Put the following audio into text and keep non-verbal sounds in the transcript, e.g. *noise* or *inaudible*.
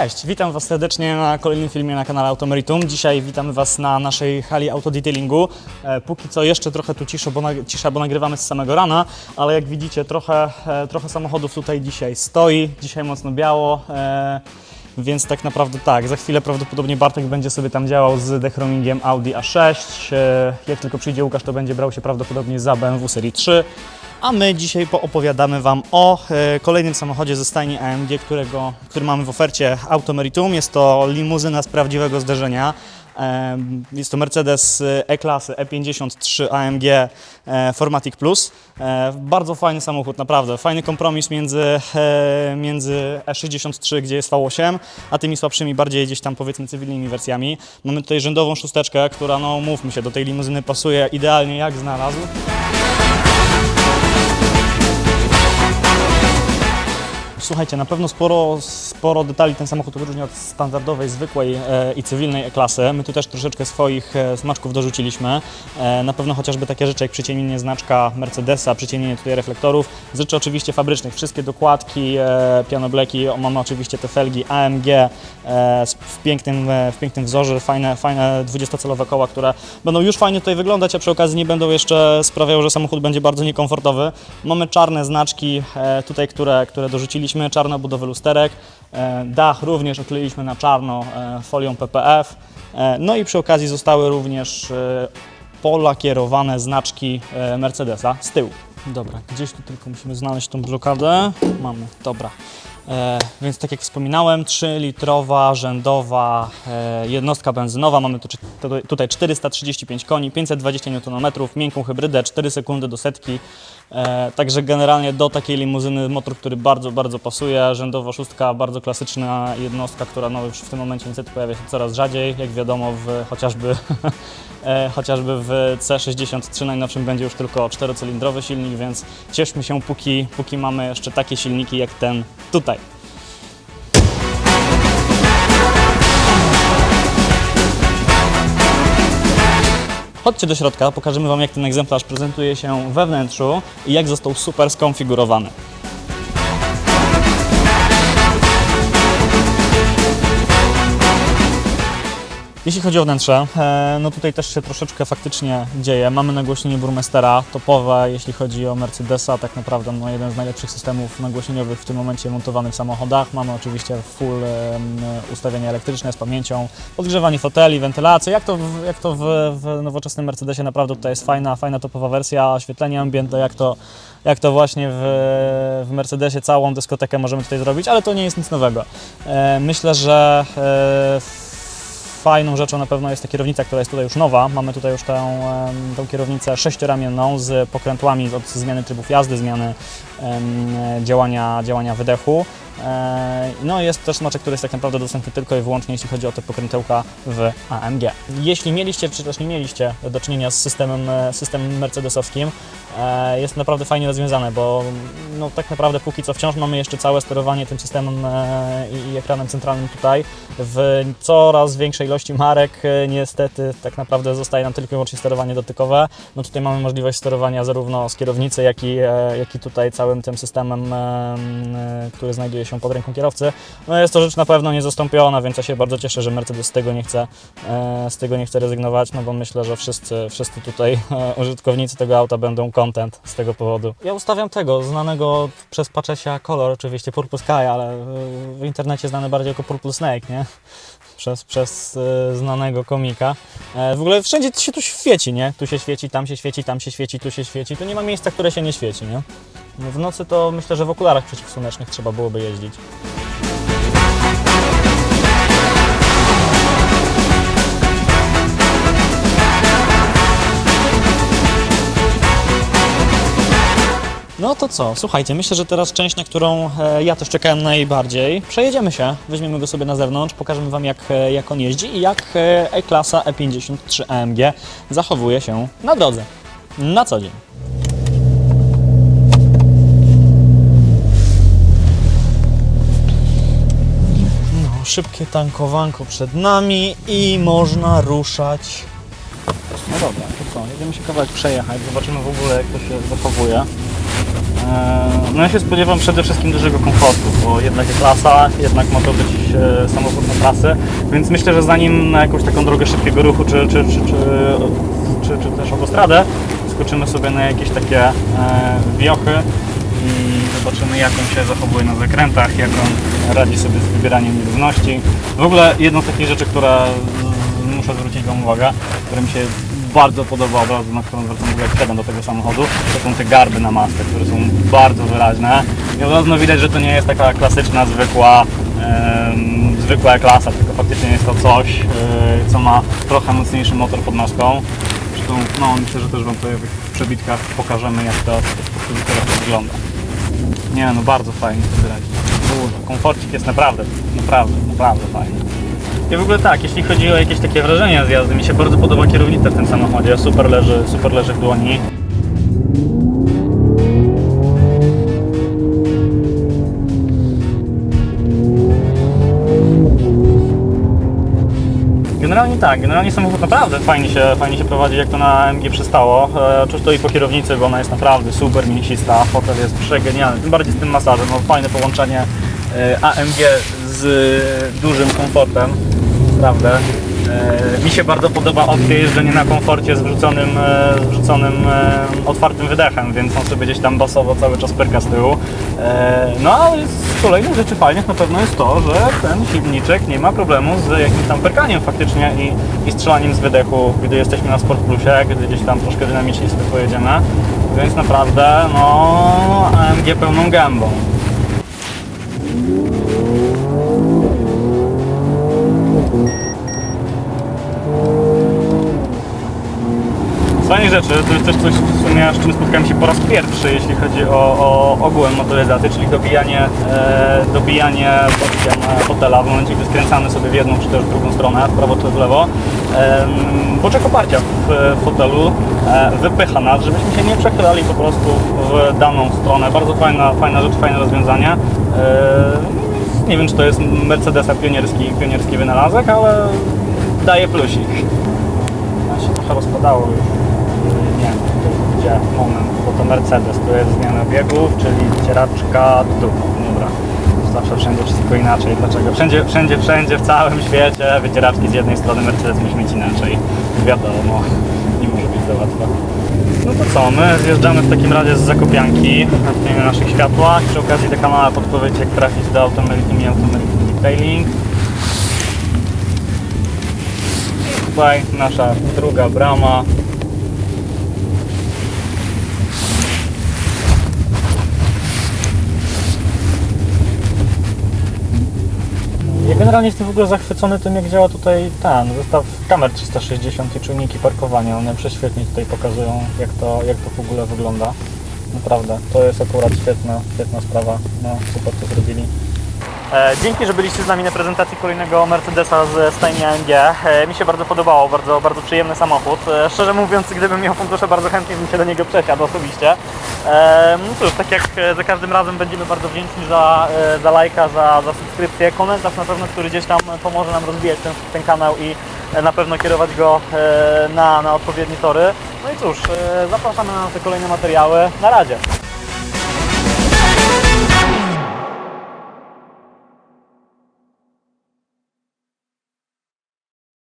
Cześć, witam Was serdecznie na kolejnym filmie na kanale Automeritum. Dzisiaj witamy Was na naszej hali autodetailingu. E, póki co jeszcze trochę tu cisza bo, cisza, bo nagrywamy z samego rana, ale jak widzicie trochę, e, trochę samochodów tutaj dzisiaj stoi, dzisiaj mocno biało. E, więc tak naprawdę tak, za chwilę prawdopodobnie Bartek będzie sobie tam działał z dechromingiem Audi A6. E, jak tylko przyjdzie Łukasz, to będzie brał się prawdopodobnie za BMW serii 3. A my dzisiaj poopowiadamy Wam o e, kolejnym samochodzie ze stajni AMG, którego, który mamy w ofercie Automeritum. Jest to limuzyna z prawdziwego zderzenia. Em, Jest to Mercedes e, E-klasy E53 AMG e, Formatic Plus. E, Bardzo fajny samochód, naprawdę. Fajny kompromis między, e, między E63, gdzie jest V8, a tymi słabszymi, bardziej gdzieś tam powiedzmy cywilnymi wersjami. Mamy tutaj rzędową szósteczkę, która, no mówmy się, do tej limuzyny pasuje idealnie jak znalazł. Słuchajcie, na pewno sporo, sporo detali ten samochód odróżnia od standardowej, zwykłej e, i cywilnej E-klasy. My tu też troszeczkę swoich e, smaczków dorzuciliśmy. E, na pewno chociażby takie rzeczy jak przyciemnienie znaczka Mercedesa, przyciemnienie tutaj reflektorów. Rzeczy oczywiście fabrycznych, wszystkie dokładki, e, pianobleki, mamy oczywiście te felgi AMG e, w, pięknym, e, w pięknym wzorze, fajne, fajne 20-calowe koła, które będą już fajnie tutaj wyglądać, a przy okazji nie będą jeszcze sprawiały, że samochód będzie bardzo niekomfortowy. Mamy czarne znaczki e, tutaj, które, które dorzuciliśmy, czarne obudowy lusterek. E, Dach również okleiliśmy na czarno e, folią PPF. E, No i przy okazji zostały również polakierowane znaczki Mercedesa z tyłu. Dobra, gdzieś tu tylko musimy znaleźć tą blokadę. Mamy, dobra. E, więc tak jak wspominałem, 3-litrowa rzędowa e, jednostka benzynowa. Mamy tu, tutaj 435 koni, 520 Nm, miękką hybrydę, 4 sekundy do setki. E, także generalnie do takiej limuzyny motor, który bardzo, bardzo pasuje. Rzędowa szóstka, bardzo klasyczna jednostka, która no, już w tym momencie niestety pojawia się coraz rzadziej. Jak wiadomo, w, chociażby, *laughs* chociażby w C63 najnowszym będzie już tylko czterocylindrowy silnik, więc cieszmy się, póki, póki mamy jeszcze takie silniki jak ten tutaj. Chodźcie do środka, pokażemy Wam jak ten egzemplarz prezentuje się we wnętrzu i jak został super skonfigurowany. Jeśli chodzi o wnętrze, e, no tutaj też się troszeczkę faktycznie dzieje. Mamy nagłośnienie burmestera, topowe, jeśli chodzi o Mercedesa, tak naprawdę no, jeden z najlepszych systemów nagłośnieniowych w tym momencie montowanych w samochodach. Mamy oczywiście full em, ustawienia elektryczne z pamięcią, podgrzewanie foteli, wentylację, jak to, jak to w, w nowoczesnym Mercedesie naprawdę tutaj jest fajna, fajna topowa wersja, oświetlenie ambiente, jak to, jak to właśnie w, w Mercedesie całą dyskotekę możemy tutaj zrobić, ale to nie jest nic nowego. E, myślę, że e, Fajną rzeczą na pewno jest ta kierownica, która jest tutaj już nowa. Mamy tutaj już tę, tą kierownicę sześcioramienną z pokrętłami od zmiany trybów jazdy, zmiany em, działania, działania wydechu. E, No jest też smaczek, który jest tak naprawdę dostępny tylko i wyłącznie jeśli chodzi o te pokrętełka w AMG. Jeśli mieliście, czy też nie mieliście do czynienia z systemem, e, systemem mercedesowskim, e, jest naprawdę fajnie rozwiązane, bo no, tak naprawdę póki co wciąż mamy jeszcze całe sterowanie tym systemem i- ekranem centralnym tutaj. W coraz większej ilości marek niestety tak naprawdę zostaje nam tylko i wyłącznie sterowanie dotykowe. No tutaj mamy możliwość sterowania zarówno z kierownicy, jak i, jak i tutaj całym tym systemem, który znajduje się pod ręką kierowcy. No jest to rzecz na pewno niezastąpiona, więc ja się bardzo cieszę, że Mercedes z tego nie chce, e, z tego nie chce rezygnować, no bo myślę, że wszyscy, wszyscy tutaj e, użytkownicy tego auta będą content z tego powodu. Ja ustawiam tego, znanego przez Paczesia kolor oczywiście, Purple Sky, ale e, w internecie znany bardziej jako Purple Snake, nie? Przez, przez znanego komika. E, w ogóle wszędzie się tu świeci, nie? Tu się świeci, tam się świeci, tam się świeci, tu się świeci. Tu nie ma miejsca, które się nie świeci, nie? W nocy to myślę, że w okularach przeciwsłonecznych trzeba byłoby jeździć. No to co? Słuchajcie, myślę, że teraz część, na którą e, ja też czekałem najbardziej. Przejedziemy się, weźmiemy go sobie na zewnątrz, pokażemy Wam jak, e, jak on jeździ i jak e, E-klasa E53 AMG zachowuje się na drodze. Na co dzień. Szybkie tankowanko przed nami i można ruszać. No dobra, to co? Jedziemy się kawałek przejechać, zobaczymy w ogóle jak to się zachowuje. E, No ja się spodziewam przede wszystkim dużego komfortu, bo jednak jest klasa, jednak ma to być e, samochód na trasy, więc myślę, że zanim na jakąś taką drogę szybkiego ruchu, czy, czy, czy, czy, czy, czy też autostradę, skoczymy sobie na jakieś takie e, wiochy zobaczymy jak on się zachowuje na zakrętach, jak on radzi sobie z wybieraniem nierówności. W ogóle jedną z takich rzeczy, która z- muszę zwrócić Wam uwagę, która mi się bardzo podoba od razu, na którą zwracam uwagę jak wsiadam do tego samochodu, to są te garby na masce, które są bardzo wyraźne i od razu widać, że to nie jest taka klasyczna, zwykła em, zwykła klasa, tylko faktycznie jest to coś, yy, co ma trochę mocniejszy motor pod maską. Zresztą, no myślę, że też Wam tutaj w przebitkach pokażemy jak to, teraz wygląda. Nie no, bardzo fajnie to wyraźnie. Komforcik jest naprawdę, naprawdę, naprawdę fajny. I w ogóle tak, jeśli chodzi o jakieś takie wrażenia z jazdy, mi się bardzo podoba kierownica w tym samochodzie, super leży, super leży w dłoni. Generalnie tak, generalnie samochód naprawdę fajnie się, fajnie się prowadzi, jak to na AMG przystało. E, to i po kierownicy, bo ona jest naprawdę super mięsista, fotel jest przegenialny, tym bardziej z tym masażem, no fajne połączenie e, AMG z dużym komfortem, naprawdę. E, mi się bardzo podoba opcja jeżdżenia na komforcie z wrzuconym, e, z wrzuconym e, otwartym wydechem, więc on sobie gdzieś tam basowo cały czas pyrka z tyłu. No ale z kolejnych rzeczy fajnych na pewno jest to, że ten silniczek nie ma problemu z jakimś tam perkaniem faktycznie i, i strzelaniem z wydechu, gdy jesteśmy na Sport Plusie, gdy gdzieś tam troszkę dynamicznie sobie pojedziemy. Więc naprawdę, no, AMG pełną gębą. Fajnych rzeczy, to jest też coś z czym spotkałem się po raz pierwszy, jeśli chodzi o, o ogółem motoryzacji, czyli dobijanie, e, dobijanie e, fotela w momencie, gdy skręcamy sobie w jedną czy też w drugą stronę, w prawo czy w lewo. E, boczek oparcia w, w fotelu e, wypycha nas, żebyśmy się nie przechylali po prostu w daną stronę. Bardzo fajna, fajna rzecz, fajne rozwiązanie. E, nie wiem, czy to jest Mercedesa pionierski, pionierski wynalazek, ale daje plusik. No się trochę rozpadało już. Gdzie moment, bo to Mercedes, tu jest zmiana biegów, czyli wycieraczka tu. Dobra. Zawsze wszędzie wszystko inaczej. Dlaczego? Wszędzie, wszędzie, wszędzie, w całym świecie wycieraczki z jednej strony, Mercedes musi mieć inaczej. Wiadomo, nie może być za łatwo. No to co, my zjeżdżamy w takim razie z Zakopianki na naszych światłach. Przy okazji taka mała podpowiedź, jak trafić do Automatic i Automatic Detailing. Tutaj nasza druga brama. Ja generalnie jestem w ogóle zachwycony tym, jak działa tutaj ten zestaw kamer 360 i czujniki parkowania. One prześwietnie tutaj pokazują, jak to, jak to w ogóle wygląda. Naprawdę, to jest akurat świetna, świetna sprawa. No, super to zrobili. E, dzięki, że byliście z nami na prezentacji kolejnego Mercedesa z stajni AMG. E, mi się bardzo podobało, bardzo, bardzo przyjemny samochód. E, szczerze mówiąc, gdybym miał fundusze, bardzo chętnie bym się do niego przesiadł osobiście. No cóż, tak jak za każdym razem będziemy bardzo wdzięczni za, za lajka, za, za subskrypcję, komentarz na pewno, który gdzieś tam pomoże nam rozwijać ten, ten kanał i na pewno kierować go na, na odpowiednie tory. No i cóż, zapraszamy na te kolejne materiały. Na razie.